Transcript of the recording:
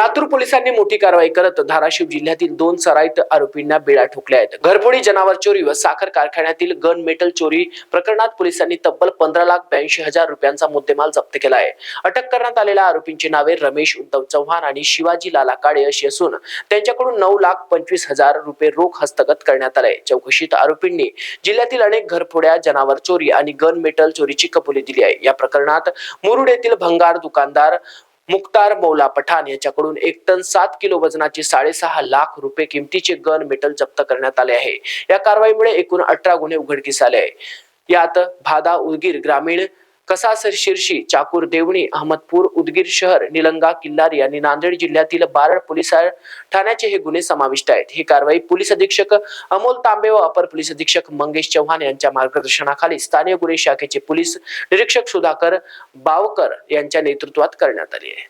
लातूर पोलिसांनी मोठी कारवाई करत धाराशिव जिल्ह्यातील दोन सराईत आरोपींना बेळा ठोकल्या आहेत. घरफोडी जनावर चोरी व साखर कारखान्यातील गन मेटल चोरी प्रकरणात पोलिसांनी तब्बल पंधरा लाख ब्याऐंशी हजार रुपयांचा मुद्देमाल जप्त केला आहे. अटक करण्यात आलेल्या आरोपींची नावे रमेश उद्धव चव्हाण आणि शिवाजी लाला काळे अशी असून त्यांच्याकडून नऊ लाख पंचवीस हजार रुपये रोख हस्तगत करण्यात आले. चौकशीत आरोपींनी जिल्ह्यातील अनेक घरफोड्या जनावर चोरी आणि गन मेटल चोरीची कबुली दिली आहे. या प्रकरणात मुरुड येथील भंगार दुकानदार मुख्तार मौला पठाण याच्याकडून एक टन सात किलो वजनाची साडेसहा लाख रुपये किमतीचे गन मेटल जप्त करण्यात आले आहे. या कारवाईमुळे एकूण अठरा गुन्हे उघडकीस आले आहे यात भादा उदगीर ग्रामीण कसासर शिर्शी चाकूर देवणी अहमदपूर उदगीर शहर निलंगा किल्लारी आणि नांदेड जिल्ह्यातील बारड पोलीस ठाण्याचे हे गुन्हे समाविष्ट आहेत. ही कारवाई पोलीस अधीक्षक अमोल तांबे व अपर पोलीस अधीक्षक मंगेश चव्हाण यांच्या मार्गदर्शनाखाली स्थानीय गुन्हे शाखेचे पोलीस निरीक्षक सुधाकर बावकर यांच्या नेतृत्वात करण्यात आली आहे.